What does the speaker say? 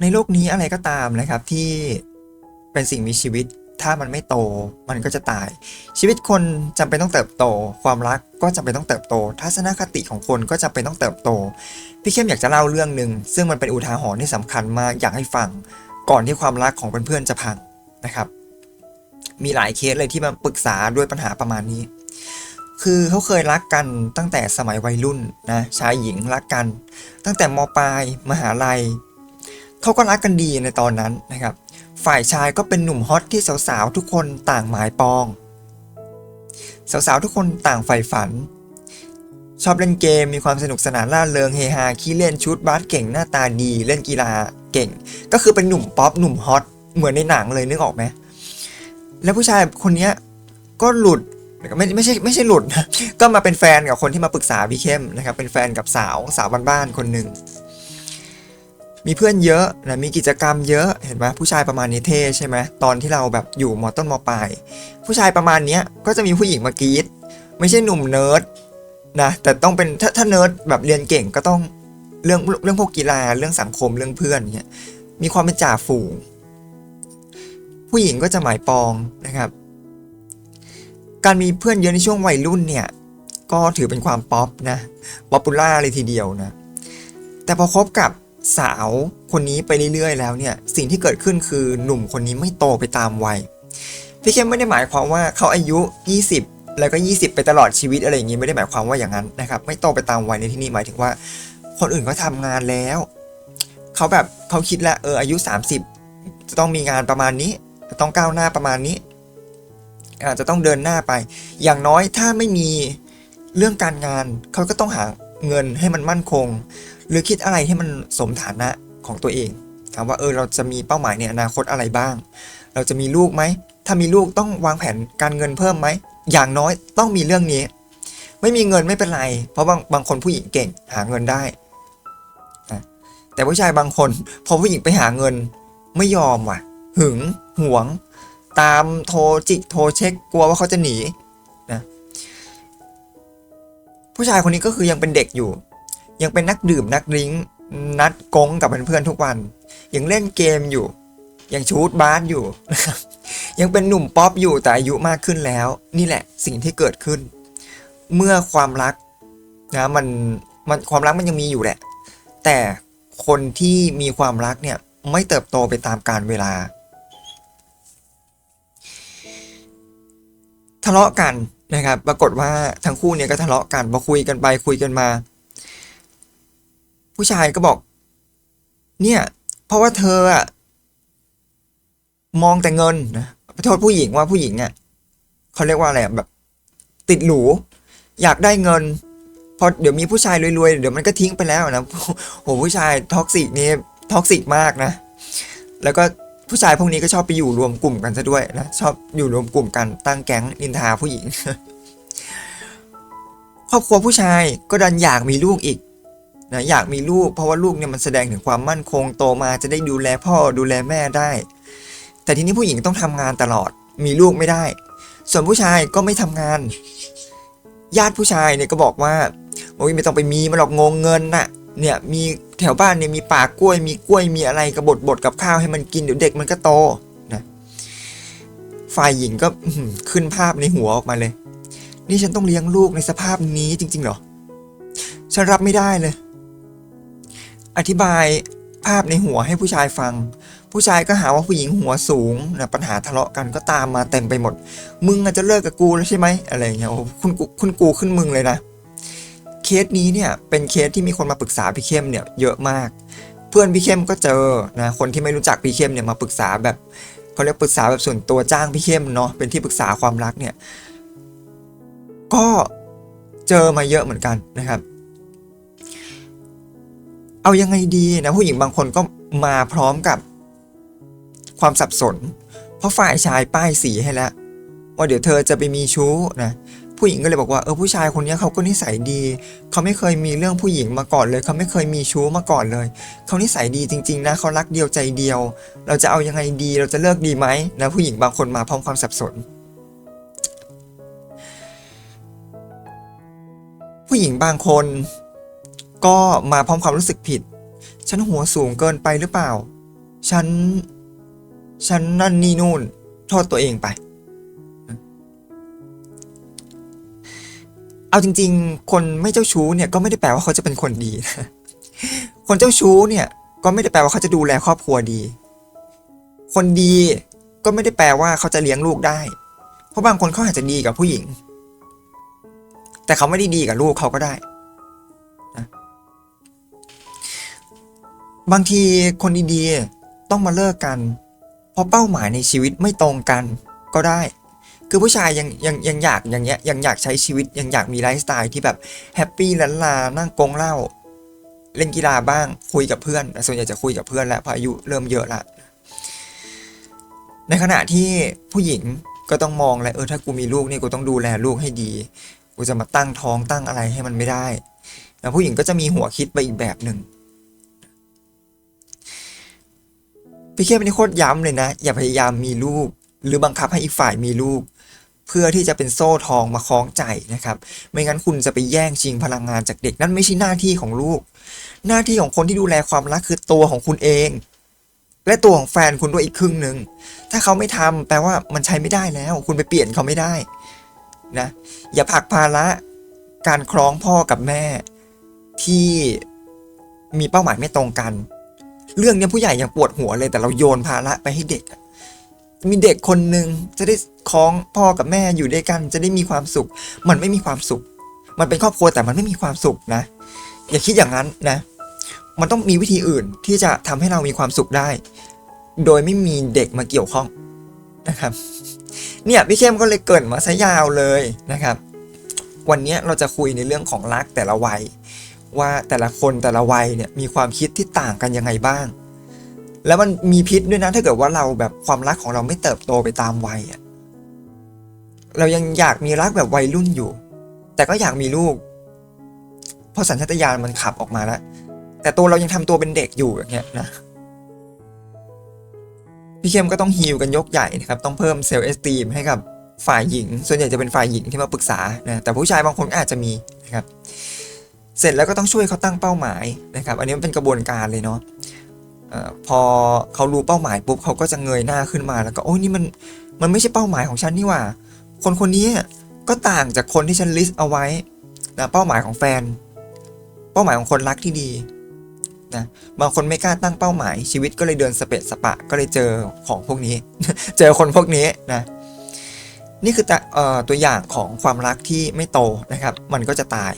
ในโลกนี้อะไรก็ตามนะครับที่เป็นสิ่งมีชีวิต ถ้ามันไม่โต มันก็จะตาย ชีวิตคนจำเป็นต้องเติบโต ความรักก็จำเป็นต้องเติบโต ทัศนคติของคนก็จำเป็นต้องเติบโต พี่เข้มอยากจะเล่าเรื่องหนึ่งซึ่งมันเป็นอุทาหรณ์ที่สำคัญมากอยากให้ฟัง ก่อนที่ความรักของเพื่อนๆจะพังนะครับ มีหลายเคสเลยที่มาปรึกษาด้วยปัญหาประมาณนี้ คือเขาเคยรักกันตั้งแต่สมัยวัยรุ่นนะชายหญิงรักกัน ตั้งแต่มปลายมหาลัย เขาก็รักกันดีในตอนนั้นนะครับ ฝ่ายชายก็เป็นหนุ่มฮอตที่สาวๆทุกคนต่างหมายปอง สาวๆทุกคนต่างใฝ่ฝัน ชอบเล่นเกมมีความสนุกสนานล่าเริงเฮฮาขี้เล่นชุดบาสเก่งหน้าตาดีเล่นกีฬาเก่ง ก็คือเป็นหนุ่มป๊อปหนุ่มฮอตเหมือนในหนังเลยนึกออกไหมแล้วผู้ชายคนนี้ก็หลุดไม่ไม่ใช่ไม่ใช่หลุดนะก็มาเป็นแฟนกับคนที่มาปรึกษาพี่เข้มนะครับเป็นแฟนกับสาวสาวบ้านๆคนหนึ่ง มีเพื่อนเยอะนะมีกิจกรรมเยอะเห็นไหมผู้ชายประมาณนี้เท่ใช่ไหมตอนที่เราแบบอยู่มต้นมปลายผู้ชายประมาณนี้ก็จะมีผู้หญิงมากรีดไม่ใช่หนุ่มเนิร์ดนะแต่ต้องเป็นถ้าถ้าเนิร์ดแบบเรียนเก่งก็ต้องเรื่องเรื่องพวกกีฬาเรื่องสังคมเรื่องเพื่อนเนี้ยมีความเป็นจ่าฝูง ผู้หญิงก็จะหมายปองนะครับ การมีเพื่อนเยอะในช่วงวัยรุ่นเนี่ยก็ถือเป็นความป๊อปนะป๊อปปูล่าเลยทีเดียวนะแต่พอคบกับ สาวคนนี้ไปเรื่อยๆ แล้วเนี่ยสิ่งที่เกิดขึ้นคือหนุ่มคนนี้ไม่โตไปตามวัยพี่เข้มไม่ได้หมายความว่าเขาอายุ 20 แล้วก็ 20 ไปตลอดชีวิตอะไรอย่างนี้ไม่ได้หมายความว่าอย่างนั้นนะครับไม่โตไปตามวัยในที่นี้หมายถึงว่า คนอื่นเขาทำงานแล้วเขาแบบเขาคิดแล้วเอออายุ 30 จะต้องมีงานประมาณนี้จะต้องก้าวหน้าประมาณนี้อาจจะต้องเดินหน้าไป อย่างน้อยถ้าไม่มีเรื่องการงานเขาก็ต้องหาเงินให้มันมั่นคง หรือคิดอะไรให้มันสมฐานะของตัวเอง ถามว่าเออเราจะมีเป้าหมายในอนาคตอะไรบ้าง เราจะมีลูกไหม ถ้ามีลูกต้องวางแผนการเงินเพิ่มไหม อย่างน้อยต้องมีเรื่องนี้ ไม่มีเงินไม่เป็นไร เพราะบางบางคนผู้หญิงเก่งหาเงินได้นะแต่ผู้ชายบางคนพอผู้หญิงไปหาเงินไม่ยอมว่ะ หึงหวง ตามโทรจิกโทรเช็คกลัวว่าเขาจะหนีนะผู้ชายคนนี้ก็คือยังเป็นเด็กอยู่ ยังเป็นนักดื่มนักดิ้งนัดกงกับเพื่อนๆทุกวัน ยังเล่นเกมอยู่ ยังชูดบาสอยู่นะครับยังเป็นหนุ่มป๊อปอยู่แต่อายุมากขึ้นแล้ว นี่แหละสิ่งที่เกิดขึ้น เมื่อความรักนะมันมันความรักมันยังมีอยู่แหละ แต่คนที่มีความรักเนี่ยไม่เติบโตไปตามกาลเวลา ทะเลาะกันนะครับ ปรากฏว่าทั้งคู่เนี่ยก็ทะเลาะกันพอคุยกันไปคุยกันมา ผู้ชายก็บอก เนี่ย เพราะว่าเธออะมองแต่เงินนะขอโทษผู้หญิงว่าผู้หญิงอะเขาเรียกว่าอะไรแบบ ติดหรูอยากได้เงินพอเดี๋ยวมีผู้ชายรวยๆ เดี๋ยวมันก็ทิ้งไปแล้วนะโหผู้ชายท็อกซิกนี่ท็อกซิกมากนะ แล้วก็ผู้ชายพวกนี้ก็ชอบไปอยู่รวมกลุ่มกันซะด้วยนะชอบอยู่รวมกลุ่มกันตั้งแก๊งนินทาผู้หญิง ครอบครัวผู้ชายก็ดันอยากมีลูกอีก นะอยากมีลูกเพราะว่าลูกเนี่ยมันแสดงถึงความมั่นคงโตมาจะได้ดูแลพ่อดูแลแม่ได้ แต่ทีนี้ผู้หญิงต้องทำงานตลอด มีลูกไม่ได้ ส่วนผู้ชายก็ไม่ทำงาน ญาติผู้ชายเนี่ยก็บอกว่าโอ้ยไม่ต้องไปมีมันหรอกงงเงินน่ะเนี่ยมีแถวบ้านเนี่ยมีป่ากล้วย มีกล้วยมีอะไรกระบดบดกับข้าวให้มันกินเดี๋ยวเด็กมันก็โตนะฝ่ายหญิงก็ขึ้นภาพในหัวออกมาเลย นี่ฉันต้องเลี้ยงลูกในสภาพนี้จริงๆเหรอฉันรับไม่ได้เลย อธิบายภาพในหัวให้ผู้ชายฟัง ผู้ชายก็หาว่าผู้หญิงหัวสูงนะปัญหาทะเลาะกันก็ตามมาเต็มไปหมด มึงอาจจะเลิกกับกูแล้วใช่ไหมอะไรเงี้ยโอ้คุณกูคุณกูขึ้นมึงเลยนะ เคสนี้เนี่ยเป็นเคสที่มีคนมาปรึกษาพี่เข้มเนี่ยเยอะมาก เพื่อนพี่เข้มก็เจอนะคนที่ไม่รู้จักพี่เข้มเนี่ยมาปรึกษาแบบเขาเรียกปรึกษาแบบส่วนตัวจ้างพี่เข้มเนาะเป็นที่ปรึกษาความรักเนี่ย ก็เจอมาเยอะเหมือนกันนะครับ เอายังไงดีนะผู้หญิงบางคนก็มาพร้อมกับความสับสน เพราะฝ่ายชายป้ายสีให้แล้วว่าเดี๋ยวเธอจะไปมีชู้นะผู้หญิงก็เลยบอกว่าเออผู้ชายคนนี้เขาก็นิสัยดี เขาไม่เคยมีเรื่องผู้หญิงมาก่อนเลย เขาไม่เคยมีชู้มาก่อนเลย เขานิสัยดีจริงๆนะเขารักเดียวใจเดียว เราจะเอายังไงดีเราจะเลิกดีไหมนะผู้หญิงบางคนมาพร้อมความสับสน ผู้หญิงบางคน ก็มาพร้อมความรู้สึกผิด ฉันหัวสูงเกินไปหรือเปล่า ฉัน ฉันนั่นนี่นู่น โทษตัวเองไป เอาจริง ๆ คนไม่เจ้าชู้เนี่ยก็ไม่ได้แปลว่าเขาจะเป็นคนดี คนเจ้าชู้เนี่ย ก็ไม่ได้แปลว่าเขาจะดูแลครอบครัวดี คนดีก็ไม่ได้แปลว่าเขาจะเลี้ยงลูกได้ เพราะบางคนเขาอาจจะดีกับผู้หญิง แต่เขาไม่ได้ดีกับลูกเขาก็ได้ บางทีคนดีๆต้องมาเลิกกัน เพราะเป้าหมายในชีวิตไม่ตรงกันก็ได้ คือผู้ชายยังยังยังอยากอย่างเงี้ยยังอยากใช้ชีวิตยังอยากมีไลฟ์สไตล์ที่แบบแฮปปี้ลันลานั่งกงเหล้าเล่นกีฬาบ้างคุยกับเพื่อนแต่ส่วนใหญ่จะคุยกับเพื่อนแล้วเพราะอายุเริ่มเยอะละในขณะที่ผู้หญิงก็ต้องมองและเออถ้ากูมีลูกนี่กูต้องดูแลลูกให้ดี กูจะมาตั้งท้องตั้งอะไรให้มันไม่ได้แล้วผู้หญิงก็จะมีหัวคิดไปอีกแบบหนึ่ง พี่เข้มนี่โคตรย้ำเลยนะ อย่าพยายามมีลูก หรือบังคับให้อีกฝ่ายมีลูก เพื่อที่จะเป็นโซ่ทองมาคล้องใจนะครับ ไม่งั้นคุณจะไปแย่งชิงพลังงานจากเด็ก นั่นไม่ใช่หน้าที่ของลูก หน้าที่ของคนที่ดูแลความรักคือตัวของคุณเอง และตัวของแฟนคุณด้วยอีกครึ่งหนึ่งถ้าเขาไม่ทำแปลว่ามันใช้ไม่ได้แล้ว คุณไปเปลี่ยนเขาไม่ได้นะอย่าผักภาระการคล้องพ่อกับแม่ที่มีเป้าหมายไม่ตรงกัน เรื่องนี้ผู้ใหญ่ยังปวดหัวเลยแต่เราโยนภาระไปให้เด็กมีเด็กคนหนึ่งจะได้คล้องพ่อกับแม่อยู่ด้วยกัน จะได้มีความสุข มันไม่มีความสุข มันเป็นครอบครัวแต่มันไม่มีความสุขนะ อย่าคิดอย่างนั้นนะ มันต้องมีวิธีอื่นที่จะทำให้เรามีความสุขได้ โดยไม่มีเด็กมาเกี่ยวข้องนะครับ เนี่ยพี่เข้มก็เลยเกรินมาซะยาวเลยนะครับ วันนี้เราจะคุยในเรื่องของรักแต่ละวัย ว่าแต่ละคนแต่ละวัยเนี่ยมีความคิดที่ต่างกันยังไงบ้าง แล้วมันมีพิษด้วยนะถ้าเกิดว่าเราแบบความรักของเราไม่เติบโตไปตามวัยอะเรายังอยากมีรักแบบวัยรุ่นอยู่ แต่ก็อยากมีลูก เพราะสัญชาตญาณมันขับออกมาแล้วแต่ตัวเรายังทำตัวเป็นเด็กอยู่อย่างเงี้ยนะพี่เข้มก็ต้องฮีลกันยกใหญ่นะครับ ต้องเพิ่มเซลล์เอสตีมให้กับฝ่ายหญิง ส่วนใหญ่จะเป็นฝ่ายหญิงที่มาปรึกษานะแต่ผู้ชายบางคนก็อาจจะมีนะครับ เสร็จแล้วก็ต้องช่วยเขาตั้งเป้าหมายนะครับ อันนี้มันเป็นกระบวนการเลยเนาะพอเขารู้เป้าหมายปุ๊บเขาก็จะเงยหน้าขึ้นมาแล้วก็โอ้ยนี่มันมันไม่ใช่เป้าหมายของฉันนี่หว่า คนคนนี้ก็ต่างจากคนที่ฉันลิสต์เอาไว้นะเป้าหมายของแฟน เป้าหมายของคนรักที่ดีนะบางคนไม่กล้าตั้งเป้าหมายชีวิตก็เลยเดินสเปะสปะก็เลยเจอของพวกนี้ เจอคนพวกนี้นะนี่คือตะเอ่อตัวอย่างของความรักที่ไม่โตนะครับ มันก็จะตาย